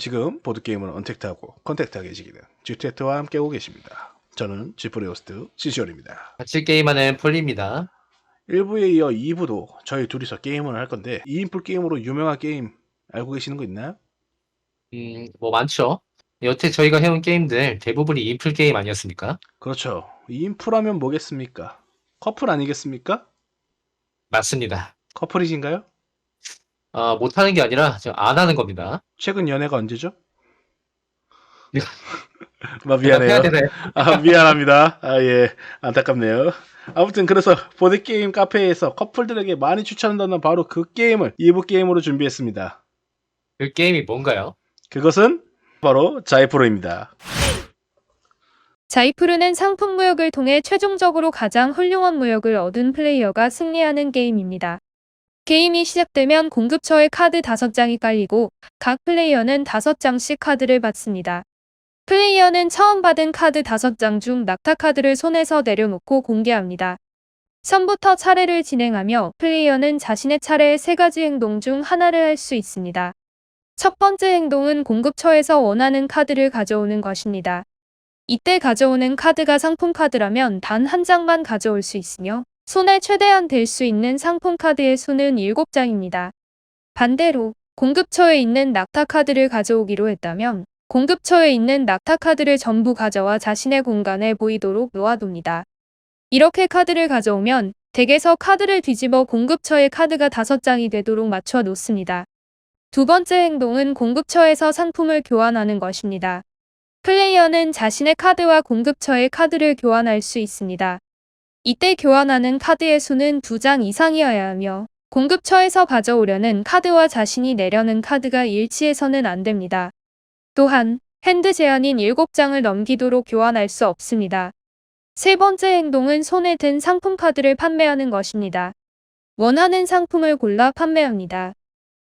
지금 보드게임을 언택트하고 컨택트하게 해지기는 GT와 함께하고 계십니다. 저는 지프리 호스트 시시얼입니다. 같이 게임하는 폴리입니다. 1부에 이어 2부도 저희 둘이서 게임을 할 건데 2인풀 게임으로 유명한 게임 알고 계시는 거 있나요? 음, 뭐 많죠. 여태 저희가 해온 게임들 대부분이 인풀 게임 아니었습니까? 그렇죠. 2인풀 하면 뭐겠습니까? 커플 아니겠습니까? 맞습니다. 커플이신가요? 어, 못하는 게 아니라 저안 하는 겁니다. 최근 연애가 언제죠? 이거- 아, 미안해요. 되나요? 아, 미안합니다. 아, 예. 안타깝네요. 아무튼 그래서 보드게임 카페에서 커플들에게 많이 추천한다는 바로 그 게임을 2부 게임으로 준비했습니다. 그 게임이 뭔가요? 그것은 바로 자이프로입니다. 자이프르는 상품 무역을 통해 최종적으로 가장 훌륭한 무역을 얻은 플레이어가 승리하는 게임입니다. 게임이 시작되면 공급처에 카드 5장이 깔리고 각 플레이어는 5장씩 카드를 받습니다. 플레이어는 처음 받은 카드 5장 중 낙타 카드를 손에서 내려놓고 공개합니다. 선부터 차례를 진행하며 플레이어는 자신의 차례에 세 가지 행동 중 하나를 할 수 있습니다. 첫 번째 행동은 공급처에서 원하는 카드를 가져오는 것입니다. 이때 가져오는 카드가 상품 카드라면 단 한 장만 가져올 수 있으며 손에 최대한 될수 있는 상품 카드의 수는 7장입니다. 반대로 공급처에 있는 낙타 카드를 가져오기로 했다면 공급처에 있는 낙타 카드를 전부 가져와 자신의 공간에 보이도록 놓아둡니다. 이렇게 카드를 가져오면 덱에서 카드를 뒤집어 공급처의 카드가 5장이 되도록 맞춰 놓습니다. 두 번째 행동은 공급처에서 상품을 교환하는 것입니다. 플레이어는 자신의 카드와 공급처의 카드를 교환할 수 있습니다. 이때 교환하는 카드의 수는 2장 이상이어야 하며 공급처에서 가져오려는 카드와 자신이 내려는 카드가 일치해서는 안 됩니다. 또한 핸드 제한인 7장을 넘기도록 교환할 수 없습니다. 세 번째 행동은 손에 든 상품 카드를 판매하는 것입니다. 원하는 상품을 골라 판매합니다.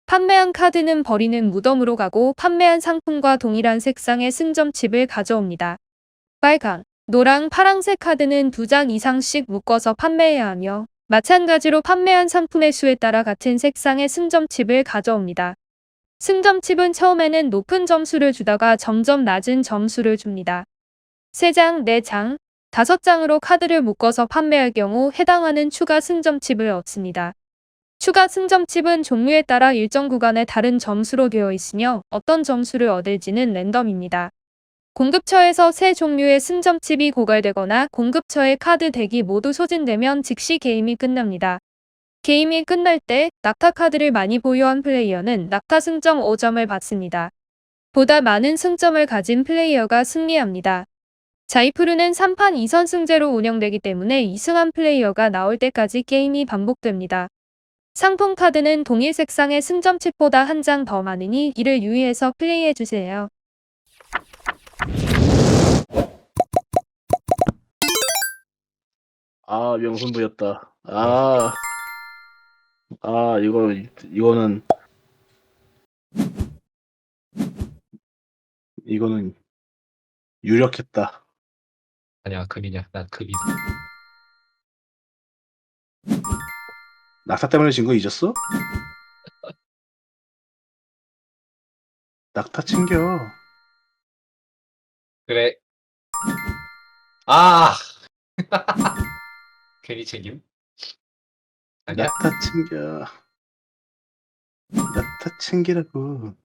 판매한 카드는 버리는 무덤으로 가고 판매한 상품과 동일한 색상의 승점칩을 가져옵니다. 빨강, 노랑, 파랑색 카드는 두 장 이상씩 묶어서 판매해야 하며 마찬가지로 판매한 상품의 수에 따라 같은 색상의 승점칩을 가져옵니다. 승점칩은 처음에는 높은 점수를 주다가 점점 낮은 점수를 줍니다. 3장, 4장, 5장으로 카드를 묶어서 판매할 경우 해당하는 추가 승점칩을 얻습니다. 추가 승점칩은 종류에 따라 일정 구간에 다른 점수로 되어 있으며 어떤 점수를 얻을지는 랜덤입니다. 공급처에서 세 종류의 승점칩이 고갈되거나 공급처의 카드 덱이 모두 소진되면 즉시 게임이 끝납니다. 게임이 끝날 때 낙타 카드를 많이 보유한 플레이어는 낙타 승점 5점을 받습니다. 보다 많은 승점을 가진 플레이어가 승리합니다. 자이프르는 3판 2선승제로 운영되기 때문에 2승한 플레이어가 나올 때까지 게임이 반복됩니다. 상품 카드는 동일 색상의 승점칩보다 한 장 더 많으니 이를 유의해서 플레이해주세요. 아, 명승부였다. 아. 아, 이거, 이거는. 이거는 유력했다. 아니야, 금이냐. 난 금이다. 낙타 때문에 진 거 잊었어? 낙타 챙겨. 그래. 아! 괜히 챙김? 아니야? 낙타 챙겨. 낙타 챙기라고.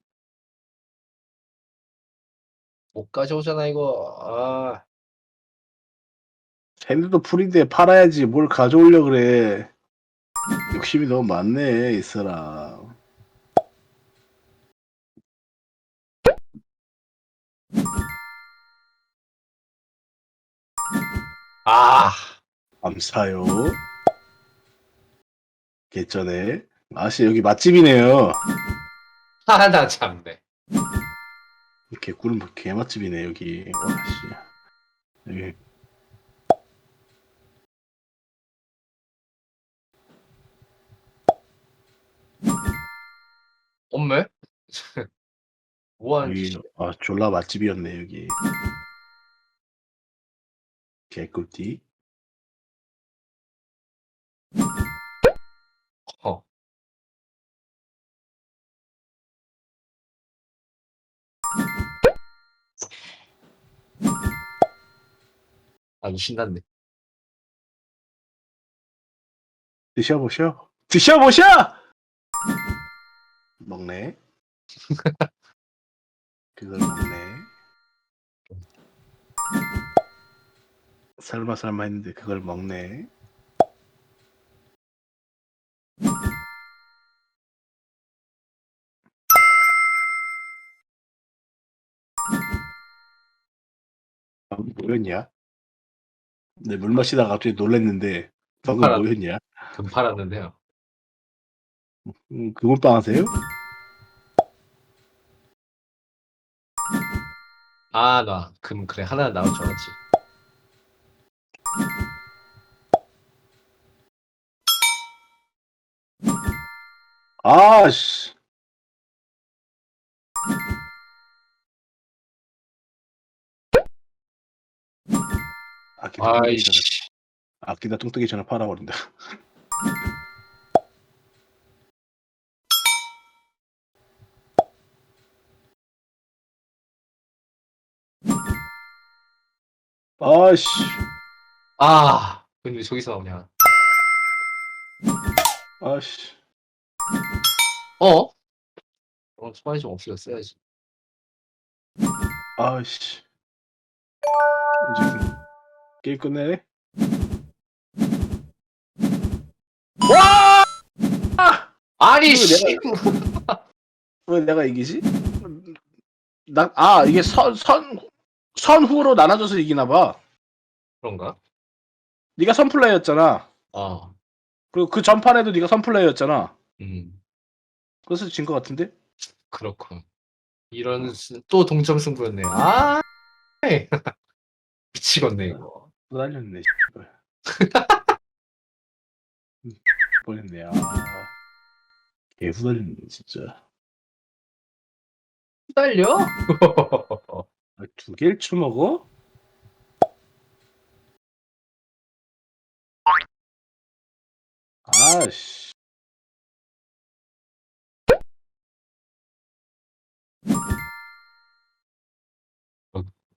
못 가져오잖아, 이거. 아. 핸드도 풀인데 팔아야지 뭘 가져오려 그래. 욕심이 너무 많네, 이 사람. 아! 감사요. 개쩌네. 아씨, 여기 맛집이네요. 하나 참네. 개꿀, 개맛집이네, 여기. 와씨. 여기. 엄매? 뭐하는 여기, 짓이야? 아, 졸라 맛집이었네, 여기. 개꿀띠. 아주 신났네. 드셔보셔. 드셔보셔! 먹네. 그걸 먹네. 설마 설마 했는데 그걸 먹네. 방금 뭐였냐? 내물 마시다가 갑자기 놀랬는데 방금 알아. 뭐였냐? 금 팔았는데요. 음, 그물빵 하세요? 아, 나 금 그래 하나 나올 줄 알았지. 아씨. 아끼다 뚱뜨기 전에, 아이씨. 아끼다 뚱뜨기 전에 팔아버린다. 아씨. 아, 근데 저기서 나오냐? 아씨. 어? 어, 수반이 좀 없어졌어야지. 아씨. 이제 게임 끝내네. 와! 아! 아니 이거 씨. 왜 내가 이기지? 나, 아, 이게 선, 선, 선후로 나눠져서 이기나 봐. 그런가? 네가 선플레이였잖아. 아, 그리고 그 전판에도 네가 선플레이였잖아. 음, 그래서 진 것 같은데? 그렇군. 이런 스- 또 동점 승부였네. 아. 미치겠네 이거. 후달렸네, 씨발. 뻔했네, 아. 개 후달렸네, 진짜. 딸려? 아, 두 개를 쳐먹어? 아씨.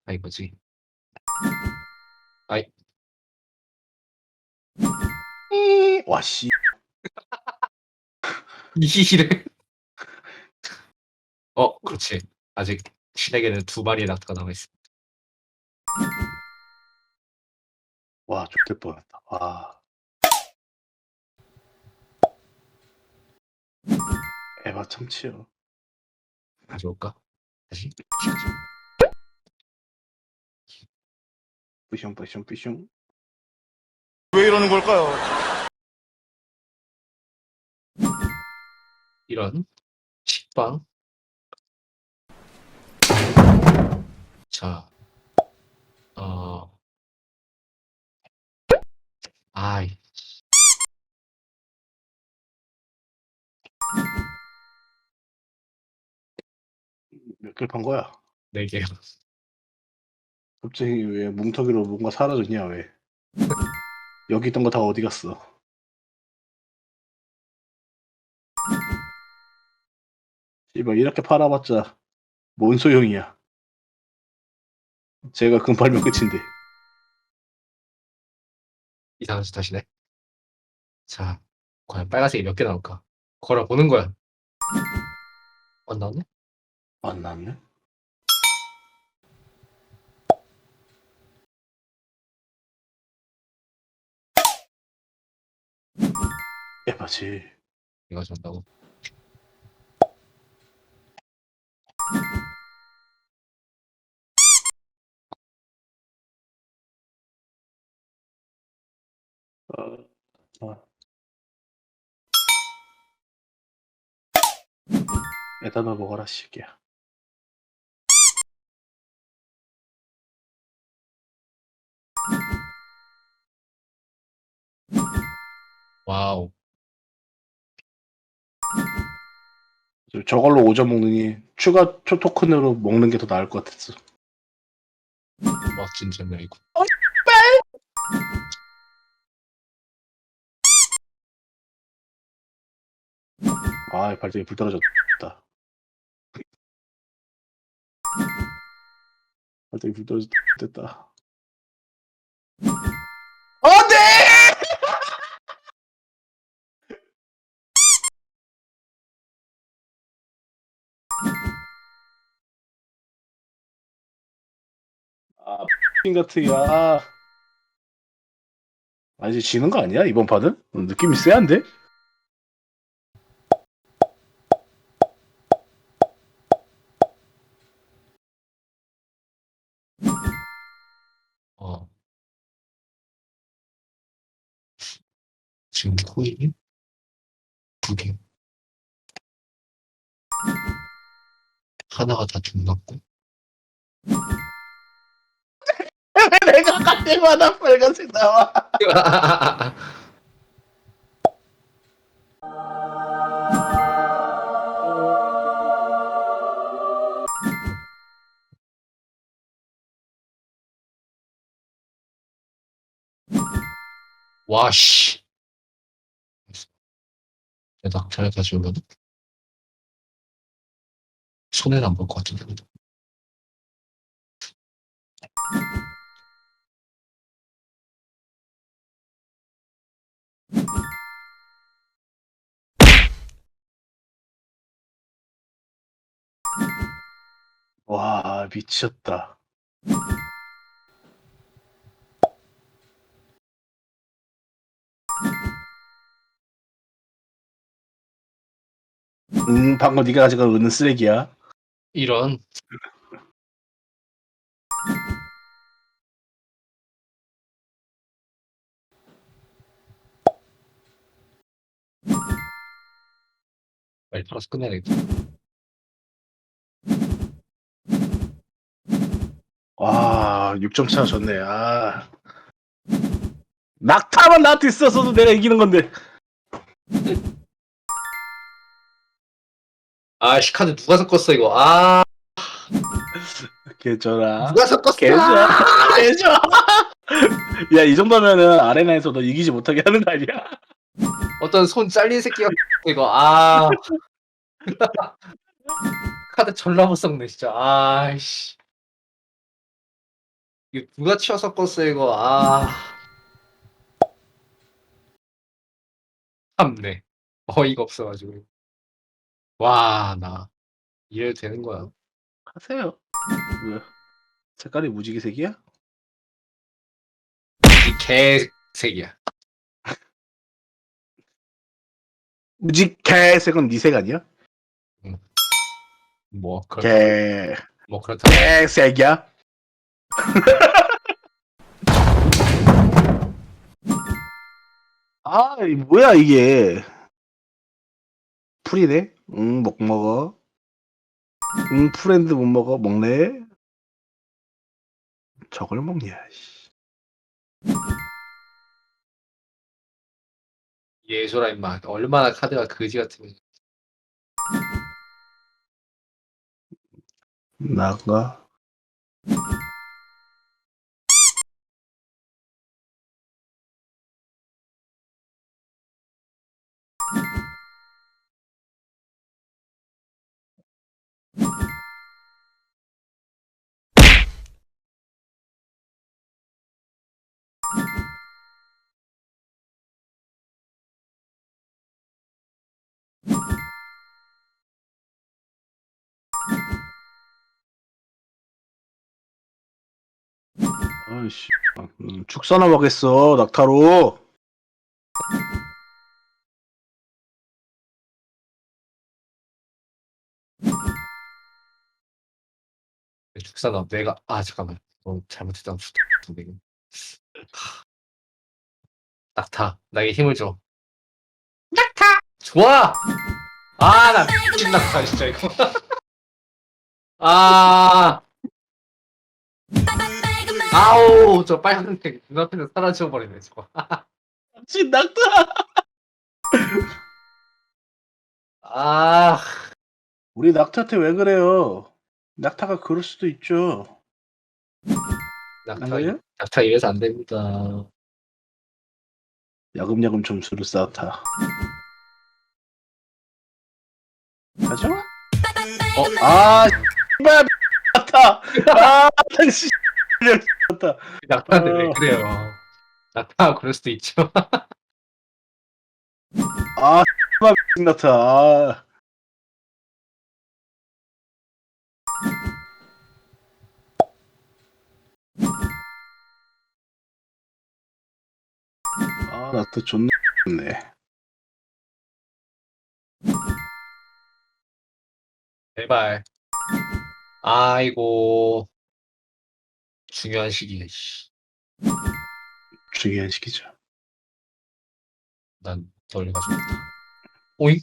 아 이거지. 이- 와, 씨. 이래. 어, 그렇지. 아직 신에게는 두 마리의 낙타가 남아 있어. 와, 좋될 뻔했다. 와. 에바 참치요. 가져올까? 다시. 뿌숑, 뿌숑, 뿌숑. 왜 이러는 걸까요? 이런 식빵. 자, 어, 아이, 몇 개를 판 거야? 네 개요. 갑자기 왜 뭉텅이로 뭔가 사라졌냐, 왜? 여기 있던 거 다 어디 갔어? 씨발, 이렇게 팔아봤자 뭔 소용이야. 제가 금 팔면 끝인데. 이상한 짓 하시네. 자, 과연 빨간색이 몇 개 나올까? 걸어보는 거야. 안 나왔네? 안 나왔네? 에바지. 이거 준다고. 어, 어. 에다너 먹어라, 씨기야. 와우. 저- 저걸로 오전 먹느니 추가 초 토큰으로 먹는 게 더 나을 것 같았어. 멋진 전멸이고. 아, 발등에 불 떨어졌다. 발등에 불 떨어졌다. 됐다. 아, 같은 게, 아. 아, 이제 지는 거 아니야? 이번 판은? 느낌이 쎄한데? 어. 지금 코인이 두 개. 하나가 다 중났고. 내가 갈 때마다 빨간색 나와. 와, 씨. 내 낙차를 다시 올려도 손해는 안 볼 것 같은데. 와, 미쳤다. 음, 방금 네가 가져간 은은 쓰레기야. 이런. 빨리 팔아서 끝내야 되겠다. 와, 6점 차 졌네. 아. 낙타만 나한테 있었어도 내가 이기는 건데. 아씨, 카드 누가 섞었어, 이거. 아, 개쩌라. 누가 섞었어? 개쩌. 개쩌. 야, 이 정도면은 아레나에서 너 이기지 못하게 하는 거 아니야? 어떤 손 잘린 새끼가 이거 아 카드 졸라 못 섞네 진짜 아이씨 이거 누가 치워 섞었어 이거 아 참네 어이가 없어가지고 와 나 이래도 되는 거야 하세요. 뭐야? 색깔이 무지개색이야? 이 개색이야 무지개색은 네색 아니야? 뭐 그렇 개. 뭐 그렇다 개색이야? 아, 이 뭐야 이게? 풀이네? 응, 못 먹어. 응, 프렌드 못 먹어. 먹네. 저걸 먹냐? 씨. 예소라 임마 얼마나 카드가 그지 같으면 나가. 아이씨, 음, 축사나 먹겠어 낙타로. 축사나 내가 아 잠깐만. 너 잘못했다 두 개. 낙타 나에게 힘을 줘. 낙타! 좋아! 아나 미친 낙타 진짜 이거. 아 아우 저 빨간색 눈앞에서 사라져 버리네 저거 진 낙타. 아 우리 낙타한테 왜 그래요? 낙타가 그럴 수도 있죠. 낙타 아니에요? 낙타 이래서 안 됩니다 야금야금 점수를 쌓다. 가죠? 어, 아, 씨발, 낙타. 아, 씨, 났다. 낙타한테 왜 어. 그래요? 낙타 그럴 수도 있죠. 아, 막 났다. 아. 아, 나또 좋네. 좋네. 제발. 아이고. 중요한 시기에, 씨. 중요한 시기죠. 난 덜 가져왔다. 오잉?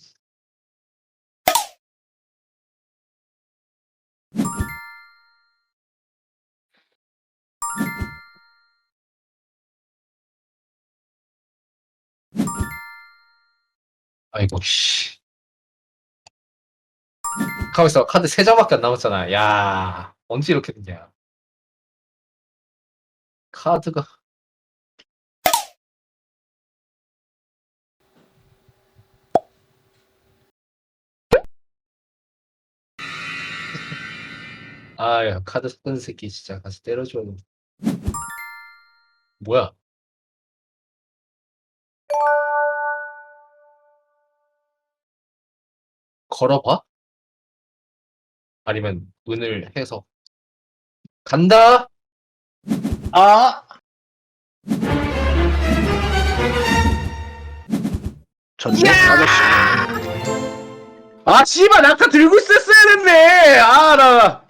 아이고, 씨. 가만 있어. 카드 3장밖에 안 남았잖아. 야, 언제 이렇게 됐냐. 카드가. 아야 카드 섞은 새끼 진짜 가서 때려줘 뭐야 걸어봐? 아니면 은을 해서 간다 아! 전네 아저씨. 아, 씨발, 낙타 들고 있었어야 됐네! 아, 나.